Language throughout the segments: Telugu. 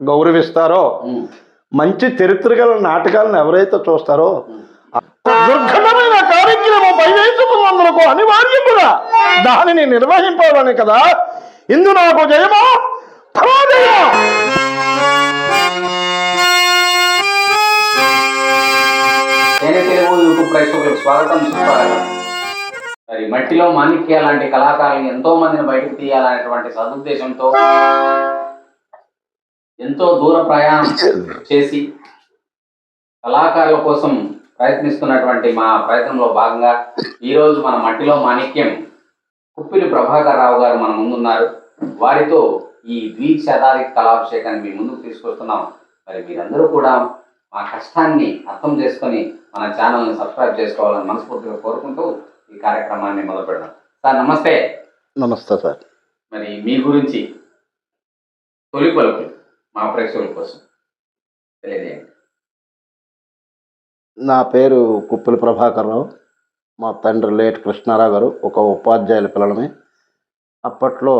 గౌరవిస్తారో? మంచి చరిత్ర గల నాటకాలను ఎవరైతే చూస్తారో దుర్ఘటమైన కార్యక్రమం పైవేసుకున్నందుకు అనివార్యముగా దానిని నిర్వహింపాలని కదా. ఇందు నాకు జయమా పరాజయమా. ప్రేక్షకులకు స్వాగతం సుస్వాగతం. మరి మట్టిలో మాణిక్య లాంటి కళాకారులను ఎంతో మందిని బయటకు తీయాలనేటువంటి సదుద్దేశంతో ఎంతో దూర ప్రయాణం చేసి కళాకారుల కోసం ప్రయత్నిస్తున్నటువంటి మా ప్రయత్నంలో భాగంగా ఈరోజు మన మట్టిలో మాణిక్యం కుప్పిలి ప్రభాకర్ రావు గారు మన ముందున్నారు. వారితో ఈ ద్విశతాధిక కళాభిషేకాన్ని మీ ముందుకు తీసుకొస్తున్నాం. మరి మీరందరూ కూడా మా కష్టాన్ని అర్థం చేసుకొని మన ఛానల్ని సబ్స్క్రైబ్ చేసుకోవాలని మనస్ఫూర్తిగా కోరుకుంటూ ఈ కార్యక్రమాన్ని మొదలు పెడదాం. సార్ నమస్తే. నమస్తే సార్. మరి మీ గురించి తొలి పలుకులు. మా ప్రేక్షకుల కోసం. తెలియజేయండి నా పేరు కుప్పల ప్రభాకర్ రావు. మా తండ్రి లేట్ కృష్ణారావు గారు. ఒక ఉపాధ్యాయుల పిల్లలమే. అప్పట్లో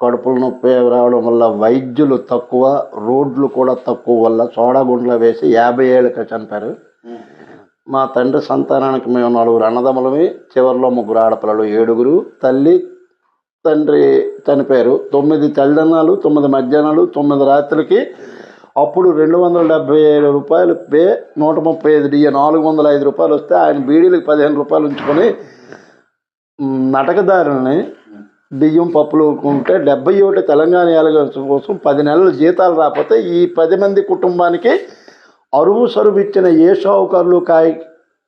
కడుపుల నొప్పి రావడం వల్ల వైద్యులు తక్కువ రోడ్లు కూడా తక్కువ వల్ల సోడాగుండ్లో వేసి యాభై ఏళ్ళకి చనిపారు మా తండ్రి సంతానానికి మేము నలుగురు అన్నదమ్ములమే. చివరిలో ముగ్గురు ఆడపిల్లలు ఏడుగురు తల్లి తండ్రి చనిపోయారు తొమ్మిది తల్లిదండ్రులు తొమ్మిది మధ్యాహ్నాలు తొమ్మిది రాత్రులకి అప్పుడు రెండు వందల డెబ్బై ఏడు రూపాయలు పే నూట ముప్పై ఐదు డిఏ నాలుగు వందల ఐదు రూపాయలు వస్తే ఆయన బీడీలకు పదిహేను రూపాయలు ఉంచుకొని నటకదారుని బియ్యం పప్పులు ఉంటే డెబ్బై ఒకటి తెలంగాణ ఏలగం కోసం పది నెలలు జీతాలు రాకపోతే ఈ పది మంది కుటుంబానికి అరువు సరువు ఇచ్చిన ఏ షావుకారులు కాయ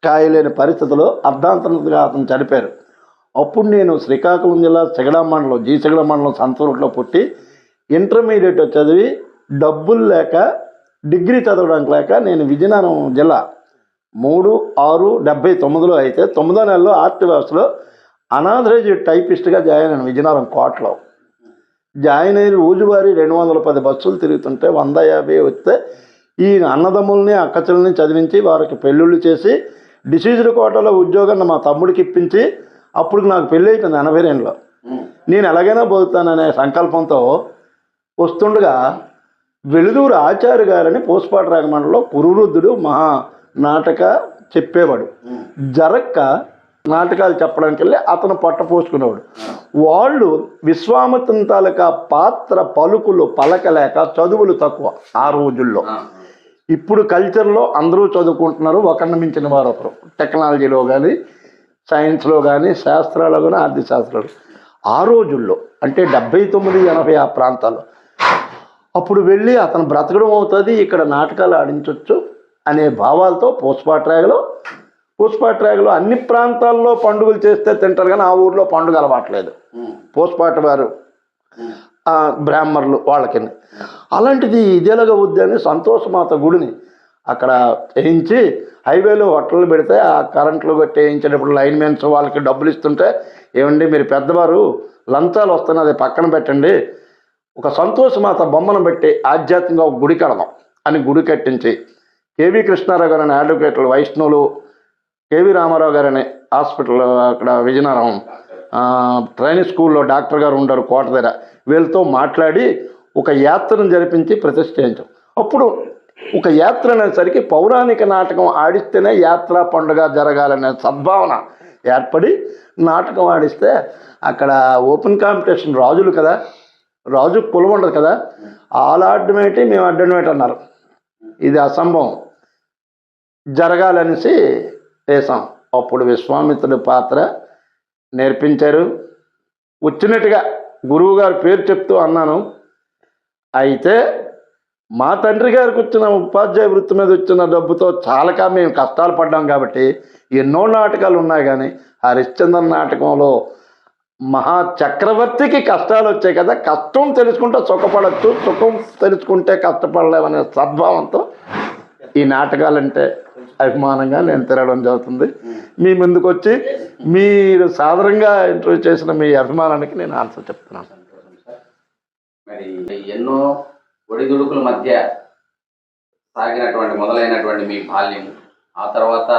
కాయలేని పరిస్థితిలో అర్ధాంతరంగా అతను చనిపోయారు. అప్పుడు నేను శ్రీకాకుళం జిల్లా సిగడా మండలం జీ సిగడా మండలం సంతూరులో పుట్టి ఇంటర్మీడియట్ చదివి డబ్బులు లేక డిగ్రీ చదవడానికి లేక నేను విజయనగరం జిల్లా మూడు ఆరు డెబ్బై తొమ్మిదిలో అయితే తొమ్మిదో నెలలో ఆర్ట్ వ్యవస్థలో అనాథరేజ్ టైపిస్ట్గా జాయిన్ అయ్యాను విజయనగరం కోటలో. జాయిన్ అయ్యి రోజువారీ రెండు వందల పది బస్సులు తిరుగుతుంటే వంద యాభై వస్తే ఈ అన్నదమ్ముల్ని అక్కచెల్ని చదివించి వారికి పెళ్ళిళ్ళు చేసి డిసీజ్డ్ కోటలో ఉద్యోగాన్ని మా తమ్ముడికి ఇప్పించి అప్పుడు నాకు పెళ్ళి అయిపోయింది ఎనభై రెండులో నేను ఎలాగైనా బతుకుతాననే సంకల్పంతో వస్తుండగా వెలుదూరు ఆచార్య గారని పోస్పాటి రాగమండలో కురువృద్ధుడు మహా నాటక చెప్పేవాడు. జరక్క నాటకాలు చెప్పడానికి వెళ్ళి అతను పొట్ట పోసుకునేవాడు. వాళ్ళు విశ్వామిత్రుని తాలూకా పాత్ర పలుకులు పలకలేక చదువులు తక్కువ ఆ రోజుల్లో. ఇప్పుడు కల్చర్లో అందరూ చదువుకుంటున్నారు ఒకరిని మించిన వారు ఒకరు టెక్నాలజీలో కానీ సైన్స్లో కానీ శాస్త్రాల్లో కానీ ఆర్థిక శాస్త్రాలు ఆ రోజుల్లో అంటే డెబ్బై తొమ్మిది ఎనభై ఆ ప్రాంతాల్లో అప్పుడు వెళ్ళి అతను బ్రతకడం అవుతుంది ఇక్కడ నాటకాలు ఆడించవచ్చు అనే భావాలతో పుష్పాట్రాగలో పోస్పాట్రాగలో అన్ని ప్రాంతాల్లో పండుగలు చేస్తే తింటారు కానీ ఆ ఊర్లో పండుగ అలవాట్లేదు. ఉమ్, వారు బ్రాహ్మణులు వాళ్ళకి. అలాంటిది ఇదేలాగా వద్దు సంతోషమాత గుడిని అక్కడ వేయించి హైవేలో హోటల్ పెడితే ఆ కరెంట్లు పెట్టి వేయించేటప్పుడు లైన్ మెన్స్ వాళ్ళకి డబ్బులు ఇస్తుంటే ఏమండి మీరు పెద్దవారు లంచాలు వస్తున్నాయి అది పక్కన పెట్టండి. ఒక సంతోషమాత బొమ్మను పెట్టి ఆధ్యాత్మికంగా ఒక గుడి కడదాం అని గుడి కట్టించి కేవీ కృష్ణారావు గారు అడ్వకేట్లు వైష్ణవులు కేవీ రామారావు గారని హాస్పిటల్ అక్కడ విజయనగరం ట్రైనింగ్ స్కూల్లో డాక్టర్ గారు ఉంటారు కోట దగ్గర. వీళ్ళతో మాట్లాడి ఒక యాత్రను జరిపించి ప్రతిష్ఠించాం. అప్పుడు ఒక యాత్ర అనేసరికి పౌరాణిక నాటకం ఆడిస్తేనే యాత్ర పండుగ జరగాలనే సద్భావన ఏర్పడి నాటకం ఆడిస్తే అక్కడ ఓపెన్ కాంపిటీషన్ రాజులు కదా రాజు కులం ఉండదు కదా వాళ్ళు ఆడడం ఏంటి మేము అడ్డం ఏంటి అన్నారు. ఇది అసంభవం. జరగాలనేసి వేసాం. అప్పుడు విశ్వామిత్రుడి పాత్ర నేర్పించారు. వచ్చినట్టుగా గురువు గారి పేరు చెప్తూ అన్నాను. అయితే మా తండ్రి గారికి వచ్చిన ఉపాధ్యాయ వృత్తి మీద వచ్చిన డబ్బుతో చాలక మేము కష్టాలు పడ్డాం కాబట్టి ఎన్నో నాటకాలు ఉన్నాయి కానీ హరిశ్చంద్ర నాటకంలో మహా చక్రవర్తికి కష్టాలు వచ్చాయి కదా కష్టం తెలుసుకుంటే సుఖపడచ్చు సుఖం తెలుసుకుంటే కష్టపడలేమనే సద్భావంతో ఈ నాటకాలంటే అభిమానంగా నేను తిరగడం జరుగుతుంది. మీ ముందుకు వచ్చి మీరు సాధారణంగా ఇంటర్వ్యూ చేసిన మీ అభిమానానికి నేను ఆన్సర్ చెప్తున్నాను. మరి ఎన్నో ఒడిదుడుకుల మధ్య సాగినటువంటి మొదలైనటువంటి మీ బాల్యం ఆ తర్వాత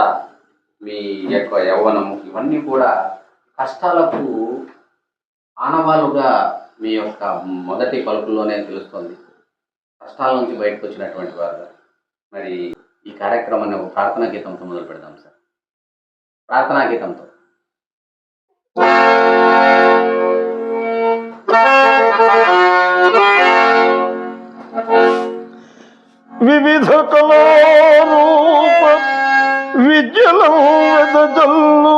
మీ యొక్క యవ్వనము ఇవన్నీ కూడా కష్టాలకు ఆనవాలుగా మీ యొక్క మొదటి పలుకుల్లోనే తెలుస్తుంది. కష్టాల నుంచి బయటకు వచ్చినటువంటి వారు మరి ఈ కార్యక్రమాన్ని ఒక ప్రార్థనా గీతంతో మొదలు పెడదాం సార్. ప్రార్థనా గీతంతో. వివిధ కళారూప విద్యలం వెదజల్లు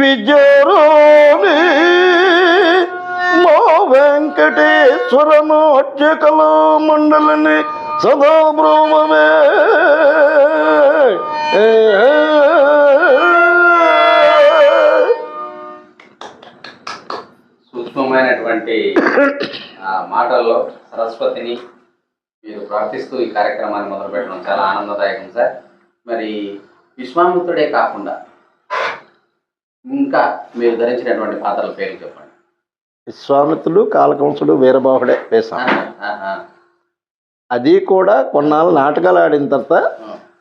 విద్యారాణి మా వెంకటేశ్వర నాట్య కళా మండలిని సదా బ్రహ్మమే. సూక్ష్మమైనటువంటి మాటల్లో సరస్వతిని మీరు ప్రార్థిస్తూ ఈ కార్యక్రమాన్ని మొదలు పెట్టడం చాలా ఆనందదాయకం సార్. మరి విశ్వామిత్రుడే కాకుండా ఇంకా మీరు ధరించినటువంటి పాత్రల పేర్లు చెప్పండి. విశ్వామిత్రుడు కాలకంసుడు వీరబాహుడే వేశాం అది కూడా కొన్నాళ్ళు నాటకాలు ఆడిన తర్వాత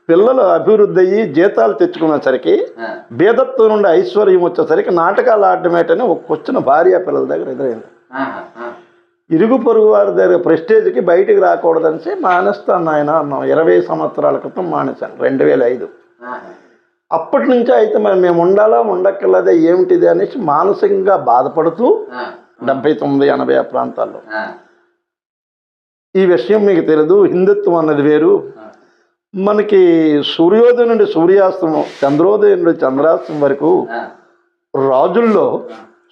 పిల్లలు అభివృద్ధి అయ్యి జీతాలు తెచ్చుకునేసరికి ఆ, బీదత్వం నుండి ఐశ్వర్యం వచ్చేసరికి నాటకాలు ఆడటమేటని ఒక వచ్చిన భార్య పిల్లల దగ్గర ఎదురైంది. ఇరుగు పొరుగు వారి దగ్గర ప్రెస్టేజ్కి బయటికి రాకూడదనేసి మానేస్తాను ఆయన అన్నాం. ఇరవై సంవత్సరాల క్రితం మానేశాను రెండు వేల ఐదు అప్పటి నుంచి అయితే మరి మేము ఉండాలా ఉండక్కర్లేదా ఏమిటిది అనేసి మానసికంగా బాధపడుతూ డెబ్బై తొమ్మిది ఎనభై ఆ ప్రాంతాల్లో. ఈ విషయం మీకు తెలియదు హిందుత్వం అన్నది వేరు. మనకి సూర్యోదయం నుండి సూర్యాస్తమం చంద్రోదయం నుండి చంద్రాస్తం వరకు రాజుల్లో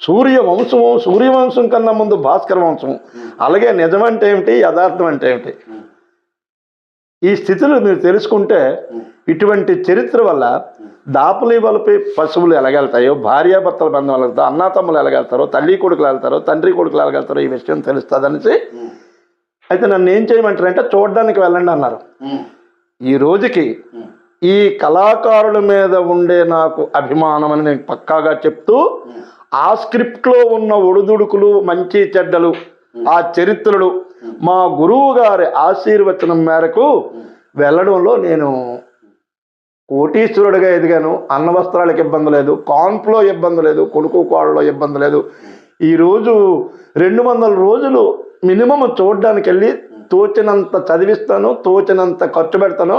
సూర్య వంశము సూర్యవంశం కన్నా ముందు భాస్కర వంశం అలాగే నిజం అంటే ఏమిటి యథార్థం అంటే ఏమిటి? ఈ స్థితులు మీరు తెలుసుకుంటే ఇటువంటి చరిత్ర వల్ల దాపులి వలపై పశువులు ఎలాగెళ్తాయో భార్యాభర్తల బంధం ఎలాగెళ్తారో అన్నాతమ్ములు ఎలాగెళ్తారో తల్లి కొడుకులు వెళ్తారో తండ్రి కొడుకులు ఎలాగెళ్తారో ఈ విషయం తెలుస్తుంది అనేసి అయితే నన్ను ఏం చేయమంటారంటే చూడడానికి వెళ్ళండి అన్నారు. ఈ రోజుకి ఈ కళాకారుల మీద ఉండే నాకు అభిమానం అని నేను పక్కాగా చెప్తూ ఆ స్క్రిప్ట్లో ఉన్న ఒడిదుడుకులు మంచి చెడ్డలు ఆ చరిత్రలు మా గురువు గారి ఆశీర్వచనం మేరకు వెళ్ళడంలో నేను కోటీశ్వరుడిగా ఎదిగాను. అన్న వస్త్రాలకు ఇబ్బంది లేదు కాన్ఫ్లో ఇబ్బంది లేదు కొడుకు కోడలో ఇబ్బంది లేదు. ఈరోజు రెండు వందల రోజులు మినిమం చూడడానికి వెళ్ళి తోచినంత చదివిస్తాను తోచినంత ఖర్చు పెడతాను.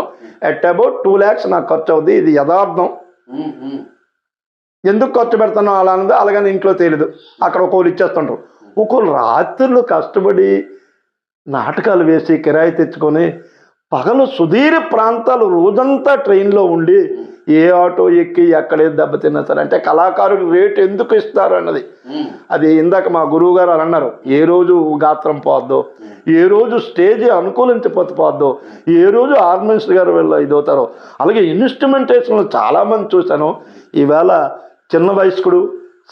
అట్ అబౌట్ టూ ల్యాక్స్ నాకు ఖర్చు అవుద్ది. ఇది యథార్థం. ఎందుకు ఖర్చు పెడతానో అలా అన్నది అలాగని ఇంట్లో తెలియదు అక్కడ ఒక్కోళ్ళు ఇచ్చేస్తుంటారు ఒకళ్ళు రాత్రులు కష్టపడి నాటకాలు వేసి కిరాయి తెచ్చుకొని పగలు సుదీర్ఘ ప్రాంతాలు రోజంతా ట్రైన్లో ఉండి ఏ ఆటో ఎక్కి ఎక్కడే దెబ్బతిన్నా సరే అంటే కళాకారుడు రేటు ఎందుకు ఇస్తారు అన్నది. అది ఇందాక మా గురువు గారు అలా అన్నారు. ఏ రోజు గాత్రం పోద్దో ఏ రోజు స్టేజ్ అనుకూలించకపోతే పోద్దో ఏ రోజు ఆర్గనైజ్ గారు వెళ్ళ ఇదవుతారో. అలాగే ఇన్స్ట్రుమెంటేషన్లో చాలామంది చూశాను. ఈవేళ చిన్న వయస్కుడు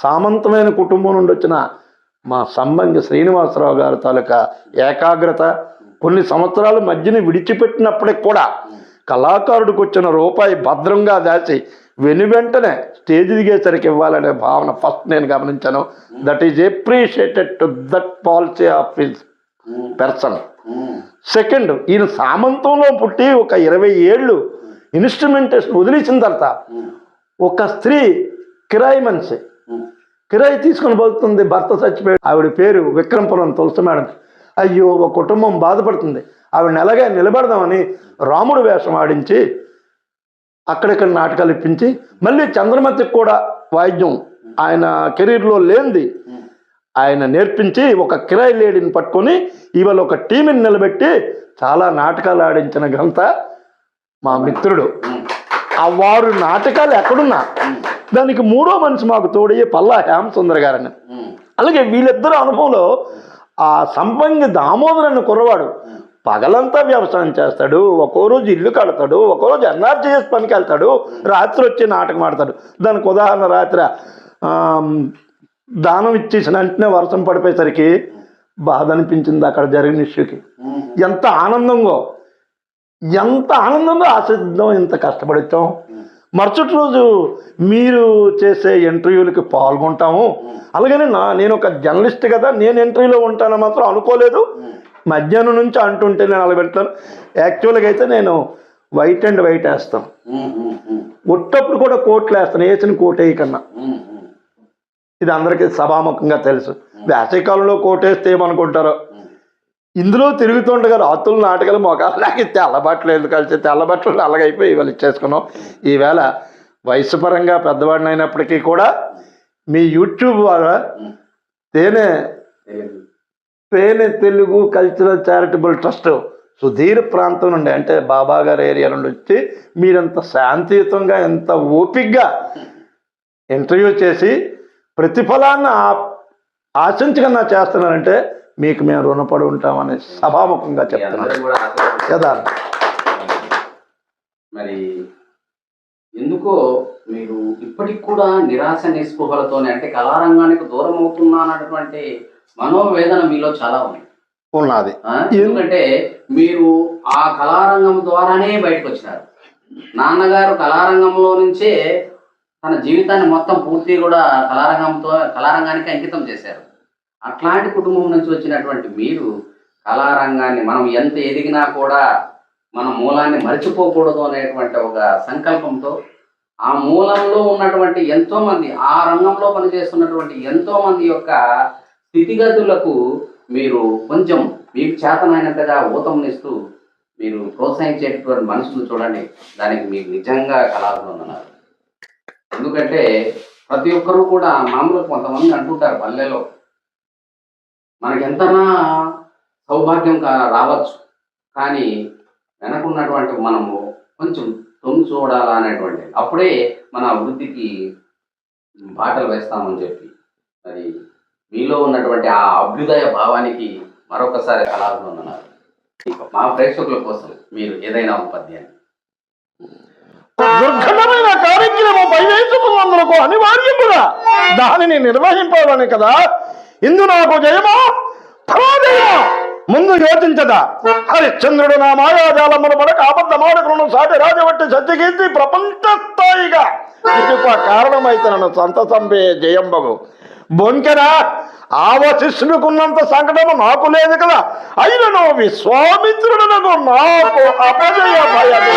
సామంతమైన కుటుంబం నుండి వచ్చిన మా సంబంధి శ్రీనివాసరావు గారి తాలూకా ఏకాగ్రత కొన్ని సంవత్సరాల మధ్యని విడిచిపెట్టినప్పటికి కూడా కళాకారుడికి వచ్చిన రూపాయి భద్రంగా దాచి వెను వెంటనే స్టేజ్ దిగేసరికి ఇవ్వాలనే భావన ఫస్ట్ నేను గమనించాను. That is appreciated to that policy of his person second ఈయన సామంతంలో పుట్టి ఒక ఇరవై ఏళ్ళు ఇన్స్ట్రుమెంటేషన్ వదిలేసిన తర్వాత ఒక స్త్రీ కిరాయి మనిషి. కిరాయి తీసుకుని బతుకుతుంది భర్త చచ్చిపోయాడు ఆవిడ పేరు విక్రమపురం తులసి మేడం. అయ్యో ఒక కుటుంబం బాధపడుతుంది. ఆవిడ ఎలాగే నిలబడదామని రాముడు వేషం ఆడించి అక్కడిక్కడ నాటకాలు ఇప్పించి మళ్ళీ చంద్రమతికి కూడా వాయిద్యం ఆయన కెరీర్లో లేనిది ఆయన నేర్పించి ఒక కిరాయి లేడీని పట్టుకొని ఇవాళ ఒక టీంని నిలబెట్టి చాలా నాటకాలు ఆడించిన ఘనత మా మిత్రుడు. ఆ వారు నాటకాలు ఎక్కడున్నా దానికి మూడో మనిషి మాకు తోడయ్యే పల్లా హేమసుందర్ గారని. అలాగే వీళ్ళిద్దరు అనుభవంలో ఆ సంపంగి దామోదర్ అన్న కుర్రవాడు పగలంతా వ్యవసాయం చేస్తాడు ఒక్కో రోజు ఇల్లు కడతాడు ఒక్కో రోజు ఎన్ఆర్జీఎస్ పనికి వెళ్తాడు రాత్రి వచ్చి నాటకం ఆడతాడు. దానికి ఉదాహరణ రాత్రి దానం ఇచ్చేసిన వెంటనే వర్షం పడిపోయేసరికి బాధ అనిపించింది అక్కడ జరిగిన ఇష్యూకి. ఎంత ఆనందంగా ఎంత ఆనందంగా ఆశిద్దాం ఇంత కష్టపడిస్తాం మరుసటి రోజు మీరు చేసే ఇంటర్వ్యూలకి పాల్గొంటాము. అలాగని నా నేను ఒక జర్నలిస్ట్ కదా నేను ఇంటర్వ్యూలో ఉంటానని మాత్రం అనుకోలేదు. మధ్యాహ్నం నుంచి అంటుంటే నేను అలా పెడతాను. యాక్చువల్గా అయితే నేను వైట్ అండ్ వైట్ వేస్తాను. ఒట్టప్పుడు కూడా కోట్లు వేస్తాను వేసిన కోట్ ఉమ్, ఇది అందరికీ సభాముఖంగా తెలుసు. వేసవికాలంలో కోటేస్తే ఏమనుకుంటారో? ఇందులో తిరుగుతుండగా రాత్రులు నాటకాలు మొగాళ్ళకి తెల్లబట్టలు ఎందుకు కలిసి తెల్లబట్టలు అలాగైపోయి ఇవాళ ఇచ్చేసుకున్నాం. ఈవేళ వయసు పరంగా పెద్దవాడిని అయినప్పటికీ కూడా మీ యూట్యూబ్ ద్వారా Tene Tene Telugu cultural charitable trust Sudheer ప్రాంతం నుండి అంటే బాబా గారి ఏరియా నుండి వచ్చి మీరంత శాంతియుతంగా ఎంత ఓపిగ్గా ఇంటర్వ్యూ చేసి ప్రతిఫలాన్ని ఆ- ఆశించకుండా చేస్తున్నారంటే మీకు మేము రుణపడి ఉంటామని సభాముఖంగా చెప్తున్నాను. కదా మరి ఎందుకో మీరు ఇప్పటికి కూడా నిరాశ నిస్పృహలతోనే అంటే కళారంగానికి దూరం అవుతున్నా అన్నటువంటి మనోవేదన మీలో చాలా ఉంది. ఉన్నది? ఎందుకంటే మీరు ఆ కళారంగం ద్వారానే బయటకు వచ్చినారు. నాన్నగారు కళారంగంలో నుంచే తన జీవితాన్ని మొత్తం పూర్తి కూడా కళారంగంతో కళారంగానికి అంకితం చేశారు. అట్లాంటి కుటుంబం నుంచి వచ్చినటువంటి మీరు కళారంగాన్ని మనం ఎంత ఎదిగినా కూడా మన మూలాన్ని మర్చిపోకూడదు అనేటువంటి ఒక సంకల్పంతో ఆ మూలంలో ఉన్నటువంటి ఎంతోమంది ఆ రంగంలో పనిచేస్తున్నటువంటి ఎంతోమంది యొక్క స్థితిగతులకు మీరు కొంచెం మీకు చేతనైనంతగా ఊతమునిస్తూ మీరు ప్రోత్సహించేటటువంటి మనుషులు చూడండి. దానికి మీకు నిజంగా కళాభినందనాలు. ఎందుకంటే ప్రతి ఒక్కరూ కూడా మామూలు కొంతమంది అంటుంటారు పల్లెలో మనకెంతనా సౌభాగ్యం రావచ్చు. కానీ వెనకున్నటువంటి మనము కొంచెం తొమ్మి చూడాలా అనేటువంటి అప్పుడే మన అభివృద్ధికి బాటలు వేస్తామని చెప్పి మరి మీలో ఉన్నటువంటి ఆ అభ్యుదయ భావానికి మరొకసారి కళాభినందనాలు మా ప్రేక్షకుల కోసం మీరు ఏదైనా ఒక పద్యాన్ని దుర్ఘటమైన కార్యక్రమం పైవేసుకున్నందుకు అనివార్యముగా దానిని నిర్వహింపాలని కదా. ఇందు నాకు జయమో పరాజయమా. ముందు యోచించదా. హరిశ్చంద్రుడు నా మాయాజాలమును పడక ఆబద్ధ మాడకులను సాటి రాజవట్టి సత్యకీర్తి ప్రపంచ స్థాయిగా ఇది ఒక కారణమైతే నన్ను సంతసంపే జయంబగు బొంకెరా ఆవశిష్ణుకున్నంత సంకటము నాకు లేదు కదా. అయినను విశ్వామిత్రుడనకు నాకు అపజయ భయమే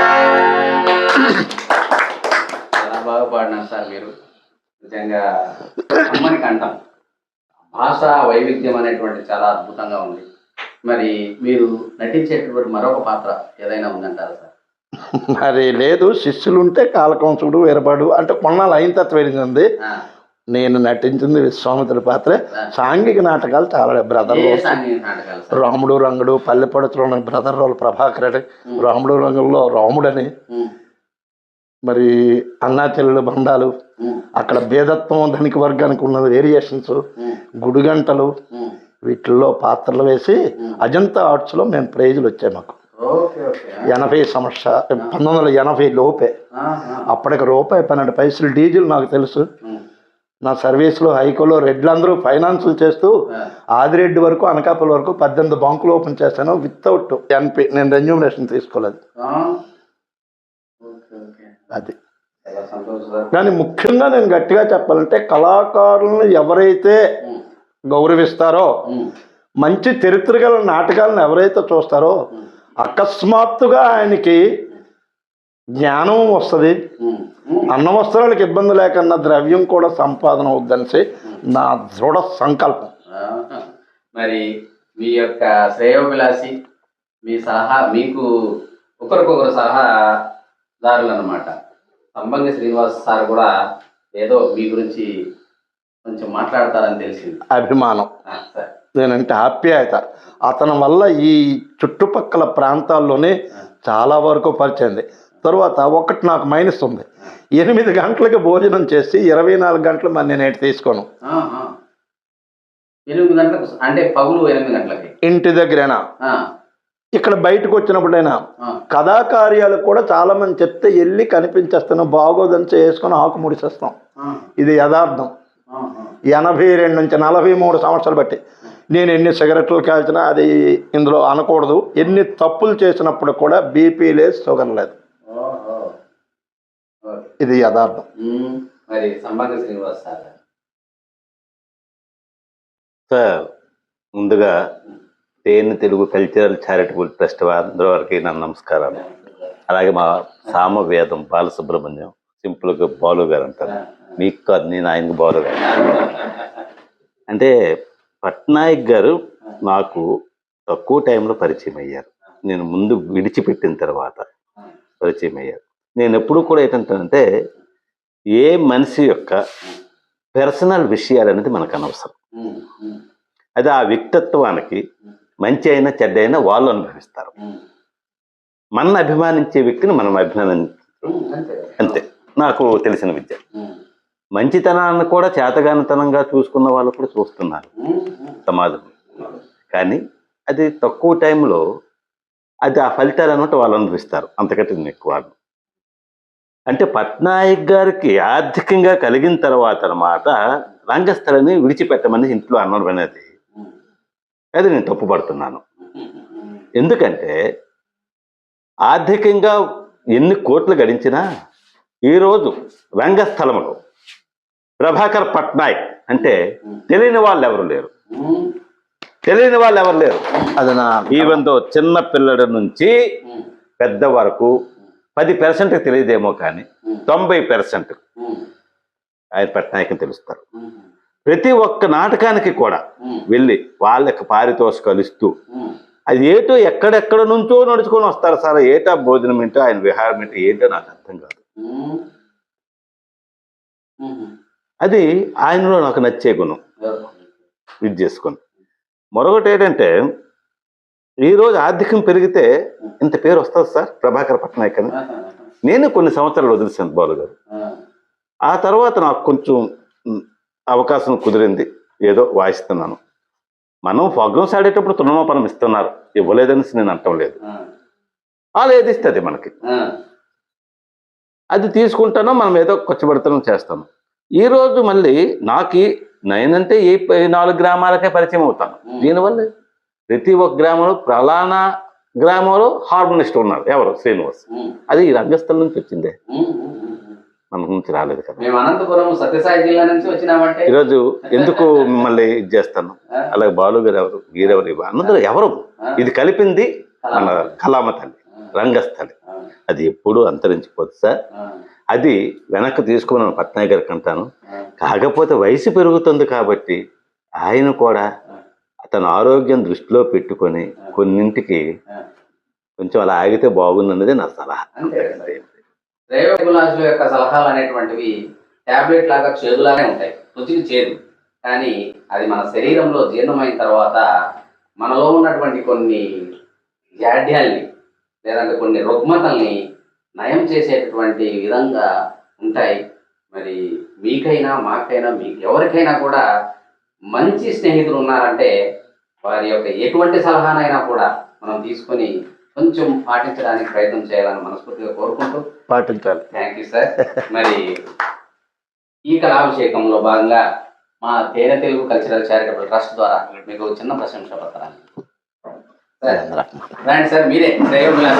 భాష వైవిధ్యం అనేటువంటి చాలా అద్భుతంగా ఉంది. మరి మీరు నటించేటటువంటి మరొక పాత్ర ఏదైనా ఉందంటారా సార్? మరి లేదు శిష్యులుంటే కాలకంసుడు ఎరబడు అంటే కొన్నాళ్ళు అయిన తర్వాత వెళ్ళింది నేను నటించింది విశ్వామిత్రుడి పాత్ర. సాంఘిక నాటకాలు చాలా బ్రదర్ రాముడు రంగుడు పల్లెపడుతున్న బ్రదర్ రోల్ ప్రభాకర్ రాముడు రంగుల్లో రాముడని మరి అన్నా చెల్లెలు బంధాలు అక్కడ భేదత్వం ధనిక వర్గానికి ఉన్న వేరియేషన్స్ గుడిగంటలు. వీటిల్లో పాత్రలు వేసి అజంతా ఆర్ట్స్లో మేము ప్రైజులు వచ్చాయి మాకు. ఎనభై సంవత్సర పంతొమ్మిది వందల ఎనభై లోపే. అప్పటికి రూపాయి పన్నెండు పైసలు డీజిల్ నాకు తెలుసు. నా సర్వీస్లో హైకోలో రెడ్లందరూ ఫైనాన్సులు చేస్తూ ఆదిరెడ్డి వరకు అనకాపల్లి వరకు పద్దెనిమిది బంకులు ఓపెన్ చేశాను. వితౌట్ ఎన్పి నేను రెన్యూమినేషన్ తీసుకోలేదు ఓకే ఓకే అది చాలా సంతోషం సార్ కానీ ముఖ్యంగా నేను గట్టిగా చెప్పాలంటే కళాకారులను ఎవరైతే గౌరవిస్తారో మంచి చరిత్ర గల నాటకాలను ఎవరైతే చూస్తారో అకస్మాత్తుగా ఆయనకి జ్ఞానం వస్తుంది. అన్న వస్త్రాలకు ఇబ్బంది లేకన్నా ద్రవ్యం కూడా సంపాదన అవుద్దనేసి నా దృఢ సంకల్పం. మరి మీ యొక్క శ్రేయోభిలాషి మీ సలహా మీకు ఒకరికొకరు సలహాదారులు అనమాట సంబంగి శ్రీనివాస్ సార్ కూడా ఏదో మీ గురించి కొంచెం మాట్లాడతారని తెలిసింది. అభిమానం. నేనంటే ఆప్యాయత అతని వల్ల ఈ చుట్టుపక్కల ప్రాంతాల్లోనే చాలా వరకు పరిచయింది తర్వాత ఒకటి నాకు మైనస్ ఉంది. ఎనిమిది గంటలకి భోజనం చేసి ఇరవై నాలుగు గంటలు మరి నేను ఏంటి తీసుకోను. ఎనిమిది గంటలకు అంటే పగులు ఎనిమిది గంటలకి? ఇంటి దగ్గరైనా? ఇక్కడ బయటకు వచ్చినప్పుడైనా కథాకార్యాలకు కూడా చాలా మంది చెప్తే వెళ్ళి కనిపించేస్తాను బాగోదని వేసుకొని ఆకు ముడిసేస్తాం. ఇది యథార్థం. ఎనభై రెండు నుంచి నలభై మూడు సంవత్సరాలు బట్టి. నేను ఎన్ని సిగరెట్లు కాల్చినా అది ఇందులో అనకూడదు. ఎన్ని తప్పులు చేసినప్పుడు కూడా బీపీ లేదు షుగర్ లేదు. ఇది యథార్థం. మరి శ్రీనివాస్ సార్. ముందుగా తేని తెలుగు కల్చరల్ చారిటబుల్ ట్రస్ట్ అందరి వారికి నా నమస్కారం అలాగే మా సామవేదం బాలసుబ్రహ్మణ్యం సింపుల్గా బాలు గారు అంటారు. మీకు కాదు నేను ఆయనకు బాలు గారు. అంటే పట్నాయక్ గారు నాకు తక్కువ టైంలో పరిచయం అయ్యారు. నేను ముందు విడిచిపెట్టిన తర్వాత పరిచయం అయ్యారు. నేను ఎప్పుడు కూడా ఏంటంటే ఏ మనిషి యొక్క పర్సనల్ విషయాలు అనేది మనకు అనవసరం. అది ఆ వ్యక్తిత్వానికి మంచి అయినా చెడ్డ అయినా వాళ్ళు అనుభవిస్తారు. ఉమ్. మన అభిమానించే వ్యక్తిని మనం అభిమానం అంతే. నాకు తెలిసిన విద్య. మంచితనాన్ని కూడా చేతగానితనంగా చూసుకున్న వాళ్ళు కూడా చూస్తున్నారు. సమాజం. కానీ అది తక్కువ టైంలో అది ఆ ఫలితాలు అన్నట్టు వాళ్ళు అనుభవిస్తారు. అంతకంటే నేను ఎక్కువ. అంటే పట్నాయక్ గారికి ఆర్థికంగా కలిగిన తర్వాత అన్నమాట రంగస్థలని విడిచిపెట్టమని ఇంట్లో అనేది ఉమ్, అది నేను తప్పుపడుతున్నాను. ఎందుకంటే ఆర్థికంగా ఎన్ని కోట్లు గడించినా ఈరోజు రంగస్థలములో ప్రభాకర్ పట్నాయక్ అంటే తెలియని వాళ్ళు ఎవరు లేరు. తెలియని వాళ్ళు ఎవరు లేరు. అది నా ఈవెన్ దో చిన్న పిల్లడి నుంచి పెద్ద వరకు పది పర్సెంట్ తెలియదేమో కానీ తొంభై పర్సెంట్ ఆయన పట్నాయకని తెలుస్తారు. ప్రతి ఒక్క నాటకానికి కూడా వెళ్ళి వాళ్ళకి పారితోషికాలు ఇస్తూ. అది ఏటో ఎక్కడెక్కడ నుంచో నడుచుకొని వస్తారు సార్. ఏటా భోజనం ఏంటో ఆయన విహారం ఏంటో ఏంటో నాకు అర్థం కాదు. అది ఆయనలో నాకు నచ్చే గుణం. ఇది చేసుకొని. మరొకటి ఏంటంటే ఈరోజు ఆర్థికం పెరిగితే ఇంత పేరు వస్తుంది సార్ ప్రభాకర్ పట్నాయక్ అని. నేను కొన్ని సంవత్సరాలు వదిలేసాను బాలు గారు ఆ తర్వాత నాకు కొంచెం అవకాశం కుదిరింది. ఏదో వాయిస్తున్నాను. మనం ప్రోగ్రామ్స్ ఆడేటప్పుడు తృణమోపనం ఇస్తున్నారు. ఇవ్వలేదని నేను అంటం లేదు. వాళ్ళు ఏది ఇస్తే అది మనకి అది తీసుకుంటానో మనం ఏదో ఖర్చుపెడతాం చేస్తాను. ఈ రోజు మళ్ళీ నాకు నేనంటే ఈ నాలుగు గ్రామాలకే పరిచయం అవుతాను. దీనివల్ల ప్రతి ఒక్క గ్రామంలో ప్రలానా గ్రామంలో హార్మోనిస్ట్ ఉన్నారు. ఎవరు? శ్రీనివాస్. అది ఈ రంగస్థలం నుంచి వచ్చిందే. మన నుంచి రాలేదు కదా. మేము అనంతపురం సత్యసాయి జిల్లా నుంచి వచ్చినామంటే ఈరోజు ఎందుకు మిమ్మల్ని ఇది చేస్తాను? అలాగే బాలు గారు ఎవరు? వీరెవరు? అందరూ ఎవరు? ఇది కలిపింది మన కళామ తల్లి రంగస్థలి. అది ఎప్పుడూ అంతరించిపోతుంది సార్. అది వెనక్కి తీసుకుని నేను పట్నాయక్ గారికి అంటాను. కాకపోతే వయసు పెరుగుతుంది కాబట్టి ఆయన కూడా అతని ఆరోగ్యం దృష్టిలో పెట్టుకొని కొన్నింటికి కొంచెం అలా ఆగితే బాగుందన్నది నా సలహా. అంతే యొక్క సలహాలు అనేటువంటివి టాబ్లెట్ లాగా చేదులానే ఉంటాయి. రుచికి చేదు. కానీ అది మన శరీరంలో జీర్ణమైన తర్వాత మనలో ఉన్నటువంటి కొన్ని జాడ్యాల్ని లేదంటే కొన్ని రుగ్మతల్ని నయం చేసేటటువంటి విధంగా ఉంటాయి. మరి మీకైనా మాకైనా మీకు ఎవరికైనా కూడా మంచి స్నేహితులు ఉన్నారంటే వారి యొక్క ఎటువంటి సలహానైనా కూడా మనం తీసుకొని కొంచెం పాటించడానికి ప్రయత్నం చేయాలని మనస్ఫూర్తిగా కోరుకుంటూ పాటించాలి. థ్యాంక్ యూ సార్ మరి ఈ కళాభిషేకంలో భాగంగా మా తేనె తెలుగు కల్చరల్ చారిటబుల్ ట్రస్ట్ ద్వారా మీకు చిన్న ప్రశంస పత్రాన్ని రండి సార్ మీరే. ఆ,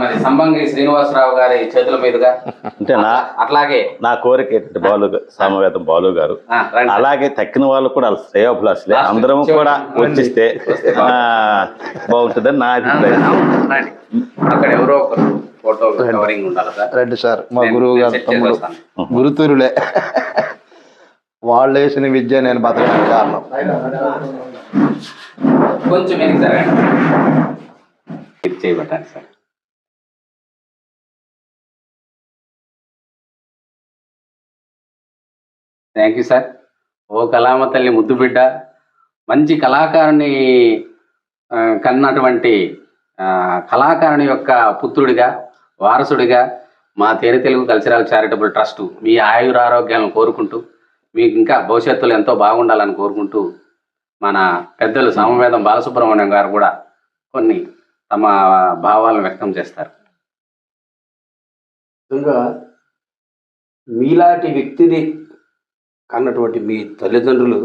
మరి సంబంగి శ్రీనివాసరావు గారి చేతుల మీదుగా? అంటే నా అట్లాగే. నా కోరిక ఏంటంటే బాలు సామవేదం బాలు గారు. రండి. సార్. అలాగే తక్కిన వాళ్ళు కూడా వాళ్ళ శ్రేయోభిలాషులే. అందరం కూడా రండి. వచ్చిస్తే బాగుంటుందని నా అభిప్రాయం. రండి. అక్కడ ఎవరో ఒకరు ఫోటో కవరింగ్ ఉండాలి సార్ రెడ్డి సార్ మా గురువు గారు తమ్ముడు. గురుతురులే. వాళ్ళు వేసిన విద్య నేను బతకడానికి కారణం. కొంచెం ఇది చేయబట్టాను సార్. థ్యాంక్ యూ సార్ ఓ కళామ తల్లి ముద్దు బిడ్డ. మంచి కళాకారుని కన్నటువంటి కళాకారుని యొక్క పుత్రుడిగా వారసుడిగా మా Tene Telugu cultural charitable trust మీ ఆయురారోగ్యాలను కోరుకుంటూ మీకు ఇంకా భవిష్యత్తులో ఎంతో బాగుండాలని కోరుకుంటూ మన పెద్దలు సమవేదం బాలసుబ్రహ్మణ్యం గారు కూడా కొన్ని తమ భావాలను వ్యక్తం చేస్తారు. మీలాంటి వ్యక్తిని కన్నటువంటి మీ తల్లిదండ్రులు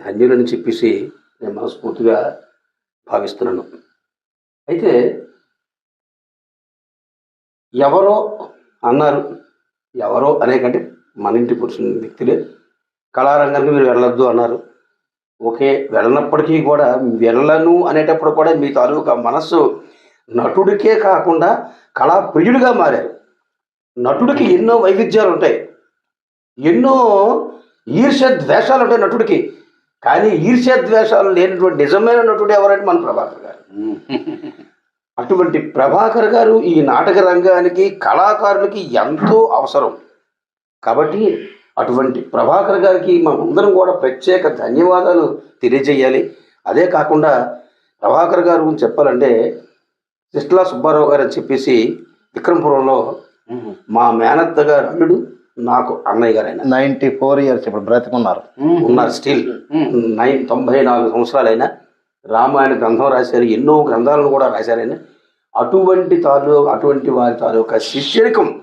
ధన్యులని చెప్పేసి నేను మనస్ఫూర్తిగా భావిస్తున్నాను. అయితే ఎవరో అన్నారు ఎవరో అనే కంటే మన ఇంటి పురుషుని వ్యక్తులే. కళారంగానికి మీరు వెళ్ళొద్దు అన్నారు. ఓకే వెళ్ళనప్పటికీ కూడా వెళ్ళను అనేటప్పుడు కూడా మీ తాలూకా మనస్సు నటుడికే కాకుండా కళా ప్రియుడిగా మారారు. నటుడికి ఎన్నో వైవిధ్యాలు ఉంటాయి. ఎన్నో ఈర్ష్య ద్వేషాలు ఉంటాయి నటుడికి. కానీ ఈర్ష్య ద్వేషాలు లేనటువంటి నిజమైన నటుడు ఎవరంటే మన ప్రభాకర్ గారు. అటువంటి ప్రభాకర్ గారు ఈ నాటక రంగానికి కళాకారులకి ఎంతో అవసరం. కాబట్టి అటువంటి ప్రభాకర్ గారికి మనందరం కూడా ప్రత్యేక ధన్యవాదాలు తెలియజేయాలి. అదే కాకుండా ప్రభాకర్ గారు గురించి చెప్పాలంటే సిస్లా సుబ్బారావు గారు అని చెప్పేసి విక్రమపురంలో మా మేనత్త గారు అల్లుడు నాకు అన్నయ్య గారు ఆయన నైన్టీ ఫోర్ ఇయర్స్ ఇప్పుడు బ్రతికున్నారు. ఉన్నారు స్టిల్. నైన్ తొంభై నాలుగు సంవత్సరాలైన రామాయణ గ్రంథం రాశారు ఎన్నో గ్రంథాలను కూడా రాశారు ఆయన అటువంటి తాలూ అటువంటి వారి తాలూకా శిష్యరికం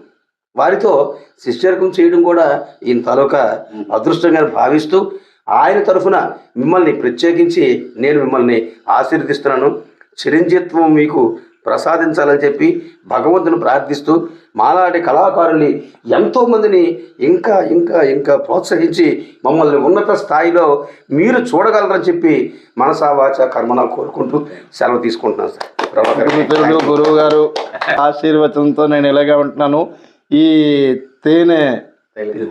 వారితో శిష్యరికం చేయడం కూడా ఈయన తాలూకా అదృష్టంగా భావిస్తూ ఆయన తరఫున మిమ్మల్ని ప్రత్యేకించి నేను మిమ్మల్ని ఆశీర్వదిస్తున్నాను. చిరంజీత్వం మీకు ప్రసాదించాలని చెప్పి భగవంతుని ప్రార్థిస్తూ మాలాంటి కళాకారుల్ని ఎంతో మందిని ఇంకా ఇంకా ఇంకా ప్రోత్సహించి మమ్మల్ని ఉన్నత స్థాయిలో మీరు చూడగలరని చెప్పి మనసా వాచ కర్మన కోరుకుంటూ సెలవు తీసుకుంటున్నాను సార్. ప్రభాకర్ గురువు గారు ఆశీర్వచనంతో నేను ఇలాగే ఉంటున్నాను. ఈ తేనె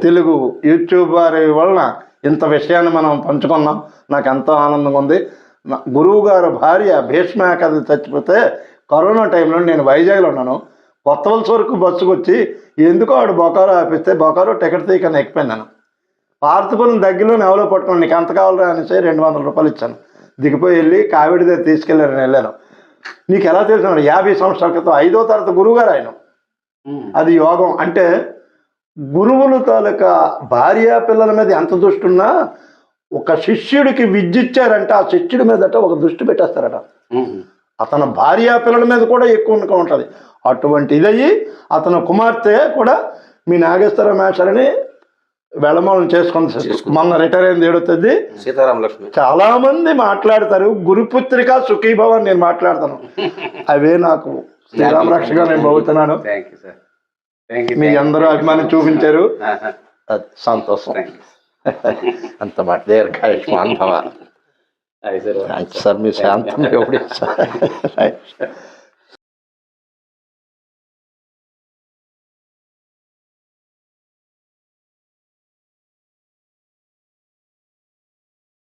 తెలుగు. యూట్యూబ్ వారి వలన ఇంత విషయాన్ని మనం పంచుకున్నాం. నాకు ఎంతో ఆనందంగా ఉంది. గురువు గారు భార్య భీష్మ కథ చచ్చిపోతే కరోనా టైంలో నేను వైజాగ్లో ఉన్నాను. కొత్త వలస వరకు బస్సుకు వచ్చి ఎందుకో ఆడు బొకారో ఆపిస్తే బొకారో టికెట్ తీయకని ఎక్కిపోయినాను. పార్తపురం దగ్గరలో ఎవరో పట్టుకున్నాను నీకు ఎంత కావాలరా అనేసి రెండు వందల రూపాయలు ఇచ్చాను. దిగిపోయి వెళ్ళి కావిడి దగ్గర తీసుకెళ్ళారని వెళ్ళాను. నీకు ఎలా తెలిసినాడు యాభై సంవత్సరాల క్రితం ఐదో తరగతి గురువుగారు ఆయన. అది యోగం. అంటే గురువులు తాలూకా భార్య పిల్లల మీద ఎంత దృష్టి ఉన్నా ఒక శిష్యుడికి విద్య ఇచ్చారంటే ఆ శిష్యుడి మీదట ఒక దృష్టి పెట్టేస్తారట. అతని భార్య పిల్లల మీద కూడా ఎక్కువ ఉండక ఉంటుంది. అటువంటి ఇదయ్యి అతను కుమార్తె కూడా మీ నాగేశ్వర మేషరని వెళ్ళమూలం చేసుకుంది. మొన్న రిటైర్ అయింది ఏడుతుంది సీతారామ లక్ష్మి. చాలా మంది మాట్లాడతారు గురుపుత్రిక సుఖీభవ అని నేను మాట్లాడతాను. అవే నాకు శ్రీరామ రక్షగా నేను పోతున్నాను మీ అందరూ అభిమానం చూపించారు. సంతోషం. అంత మాట. దీర్ఘాయుష్మాన్ భవ. అది సార్ థ్యాంక్స్ సార్ మీ శాంతం ఎప్పుడు